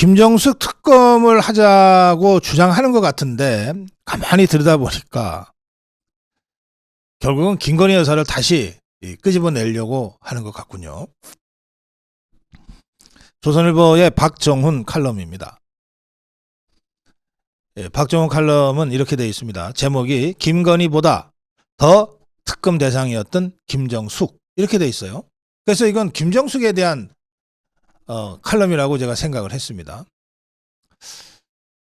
김정숙 특검을 하자고 주장하는 것 같은데 가만히 들여다보니까 결국은 김건희 여사를 다시 이 끄집어내려고 하는 것 같군요. 조선일보의 박정훈 칼럼입니다. 예, 박정훈 칼럼은 이렇게 되어 있습니다. 제목이 김건희보다 더 특검 대상이었던 김정숙 이렇게 되어 있어요. 그래서 이건 김정숙에 대한 어, 칼럼이라고 제가 생각을 했습니다.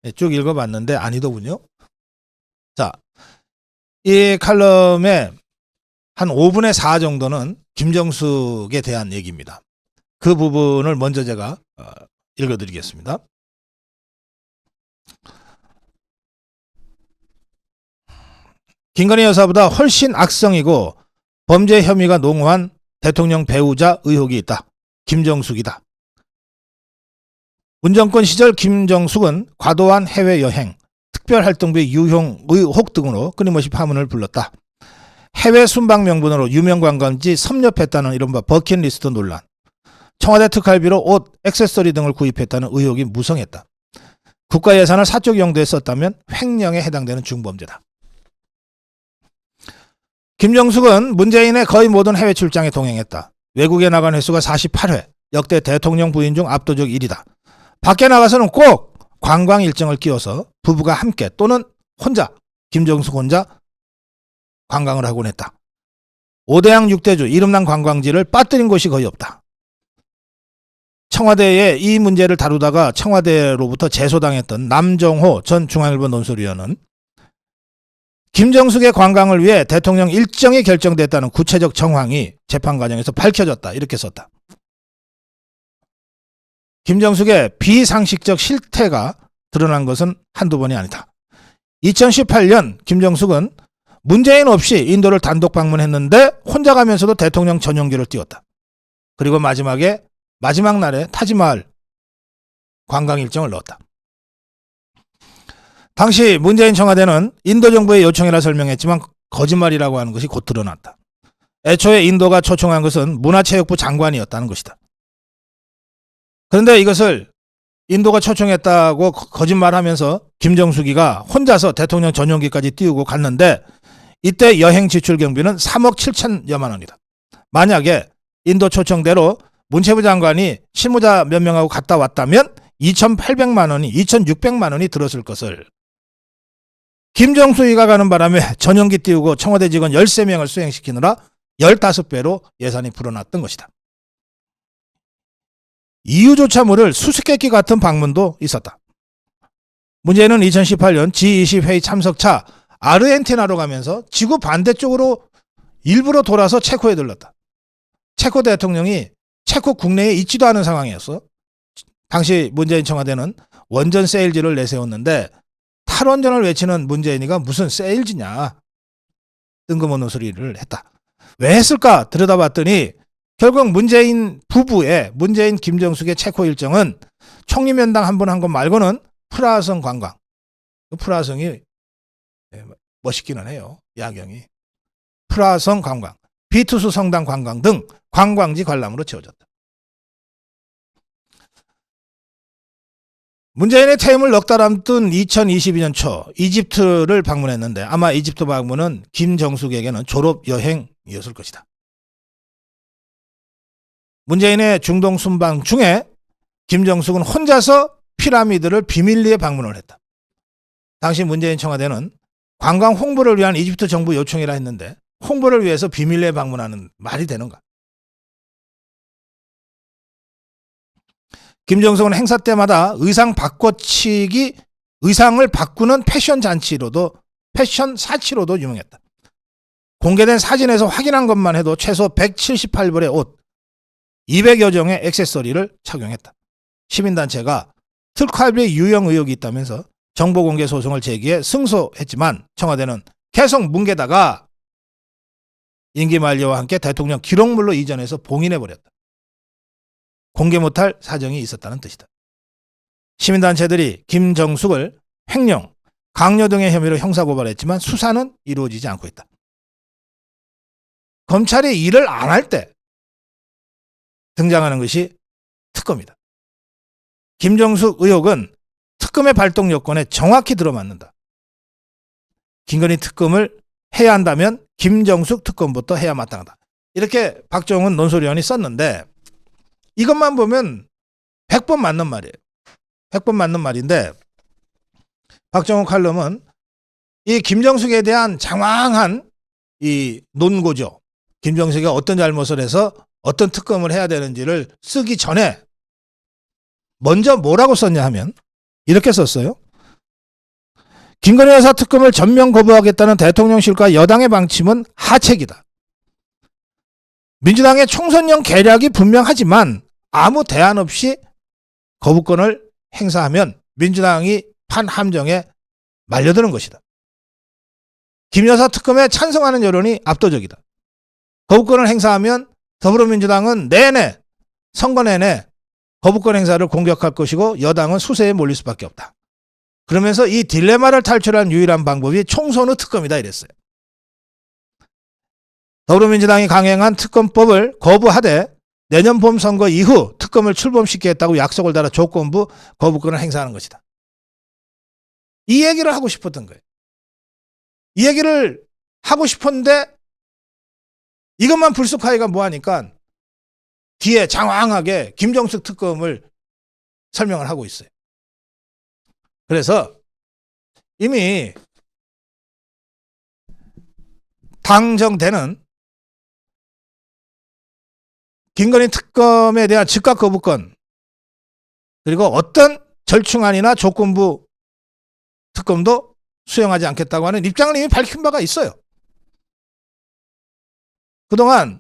예, 쭉 읽어봤는데 아니더군요. 자, 이 칼럼의 한 5분의 4 정도는 김정숙에 대한 얘기입니다. 그 부분을 먼저 제가 어, 읽어드리겠습니다. 김건희 여사보다 훨씬 악성이고 범죄 혐의가 농후한 대통령 배우자 의혹이 있다. 김정숙이다. 문정권 시절 김정숙은 과도한 해외여행, 특별활동비 유형 의혹 등으로 끊임없이 파문을 불렀다. 해외 순방 명분으로 유명 관광지 섭렵했다는 이른바 버킷리스트 논란, 청와대 특활비로 옷, 액세서리 등을 구입했다는 의혹이 무성했다. 국가 예산을 사적 용도에 썼다면 횡령에 해당되는 중범죄다. 김정숙은 문재인의 거의 모든 해외 출장에 동행했다. 외국에 나간 횟수가 48회, 역대 대통령 부인 중 압도적 1위다. 밖에 나가서는 꼭 관광 일정을 끼워서 부부가 함께 또는 혼자, 김정숙 혼자 관광을 하곤 했다. 5대양 6대주 이름난 관광지를 빠뜨린 곳이 거의 없다. 청와대에 이 문제를 다루다가 청와대로부터 제소당했던 남정호 전 중앙일보 논설위원은 김정숙의 관광을 위해 대통령 일정이 결정됐다는 구체적 정황이 재판 과정에서 밝혀졌다. 이렇게 썼다. 김정숙의 비상식적 실태가 드러난 것은 한두 번이 아니다. 2018년 김정숙은 문재인 없이 인도를 단독 방문했는데 혼자 가면서도 대통령 전용기를 띄웠다. 그리고 마지막에 마지막 날에 타지마을 관광 일정을 넣었다. 당시 문재인 청와대는 인도 정부의 요청이라 설명했지만 거짓말이라고 하는 것이 곧 드러났다. 애초에 인도가 초청한 것은 문화체육부 장관이었다는 것이다. 그런데 이것을 인도가 초청했다고 거- 거짓말하면서 김정숙이가 혼자서 대통령 전용기까지 띄우고 갔는데 이때 여행 지출 경비는 3억 7천여만 원이다. 만약에 인도 초청대로 문체부 장관이 실무자 몇 명하고 갔다 왔다면 2,800만 원이 2,600만 원이 들었을 것을 김정숙이가 가는 바람에 전용기 띄우고 청와대 직원 13명을 수행시키느라 15배로 예산이 불어났던 것이다. 이유조차 모를 수수께끼 같은 방문도 있었다. 문제는 2018년 G20 회의 참석차 아르헨티나로 가면서 지구 반대쪽으로 일부러 돌아서 체코에 들렀다. 체코 대통령이 체코 국내에 있지도 않은 상황이었어. 당시 문재인 청와대는 원전 세일즈를 내세웠는데 탈원전을 외치는 문재인이가 무슨 세일즈냐 뜬금없는 소리를 했다. 왜 했을까 들여다봤더니 결국 문재인 부부의 문재인 김정숙의 체코 일정은 총리면당 한번 한 것 말고는 프라하성 관광. 그 프라하성이 예, 멋있기는 해요. 야경이. 프라하성 관광, 비투수 성당 관광 등 관광지 관람으로 채워졌다. 문재인의 퇴임을 넉 달 앞둔 2022년 초 이집트를 방문했는데 아마 이집트 방문은 김정숙에게는 졸업 여행이었을 것이다. 문재인의 중동 순방 중에 김정숙은 혼자서 피라미드를 비밀리에 방문을 했다. 당시 문재인 청와대는 관광 홍보를 위한 이집트 정부 요청이라 했는데 홍보를 위해서 비밀리에 방문하는 말이 되는가? 김정숙은 행사 때마다 의상 바꿔치기, 의상을 바꾸는 패션 잔치로도 패션 사치로도 유명했다. 공개된 사진에서 확인한 것만 해도 최소 178벌의 옷, 200여 종의 액세서리를 착용했다. 시민단체가 특활비 유형 의혹이 있다면서 정보 공개 소송을 제기해 승소했지만 청와대는 계속 뭉개다가 임기 만료와 함께 대통령 기록물로 이전해서 봉인해버렸다. 공개 못할 사정이 있었다는 뜻이다. 시민단체들이 김정숙을 횡령, 강요 등의 혐의로 형사고발했지만 수사는 이루어지지 않고 있다. 검찰이 일을 안 할 때 등장하는 것이 특검이다. 김정숙 의혹은 특검의 발동 요건에 정확히 들어맞는다. 김건희 특검을 해야 한다면 김정숙 특검부터 해야 마땅하다. 이렇게 박정훈 논설위원이 썼는데 이것만 보면 100번 맞는 말이에요. 100번 맞는 말인데 박정훈 칼럼은 이 김정숙에 대한 장황한 이 논고죠. 김정숙이 어떤 잘못을 해서 어떤 특검을 해야 되는지를 쓰기 전에 먼저 뭐라고 썼냐 하면 이렇게 썼어요. 김건희 여사 특검을 전면 거부하겠다는 대통령실과 여당의 방침은 하책이다. 민주당의 총선용 계략이 분명하지만 아무 대안 없이 거부권을 행사하면 민주당이 판 함정에 말려드는 것이다. 김 여사 특검에 찬성하는 여론이 압도적이다. 거부권을 행사하면 더불어민주당은 내내 선거 내내 거부권 행사를 공격할 것이고 여당은 수세에 몰릴 수밖에 없다. 그러면서 이 딜레마를 탈출한 유일한 방법이 총선 후 특검이다 이랬어요. 더불어민주당이 강행한 특검법을 거부하되 내년 봄 선거 이후 특검을 출범시키겠다고 약속을 달아 조건부 거부권을 행사하는 것이다. 이 얘기를 하고 싶었던 거예요. 이 얘기를 하고 싶었는데 이것만 불쑥하기가 뭐하니까 뒤에 장황하게 김정숙 특검을 설명을 하고 있어요. 그래서 이미 당정되는 김건희 특검에 대한 즉각 거부권 그리고 어떤 절충안이나 조건부 특검도 수용하지 않겠다고 하는 입장을 이미 밝힌 바가 있어요. 그동안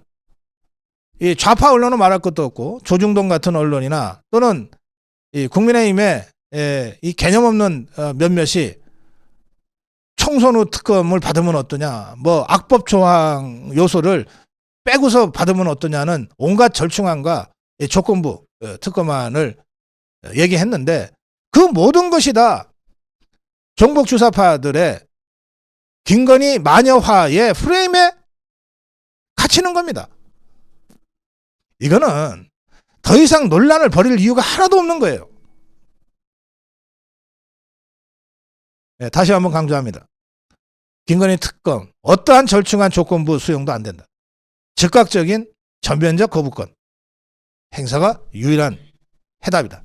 이 좌파 언론은 말할 것도 없고 조중동 같은 언론이나 또는 이 국민의힘의 예, 이 개념 없는 어, 몇몇이 총선 후 특검을 받으면 어떠냐, 뭐 악법 조항 요소를 빼고서 받으면 어떠냐는 온갖 절충안과 이 조건부 어, 특검안을 어, 얘기했는데 그 모든 것이 다 정복 주사파들의 김건희 마녀화의 프레임에 갇히는 겁니다. 이거는 더 이상 논란을 벌일 이유가 하나도 없는 거예요. 네, 다시 한번 강조합니다. 김건희 특검 어떠한 절충한 조건부 수용도 안 된다. 즉각적인 전면적 거부권 행사가 유일한 해답이다.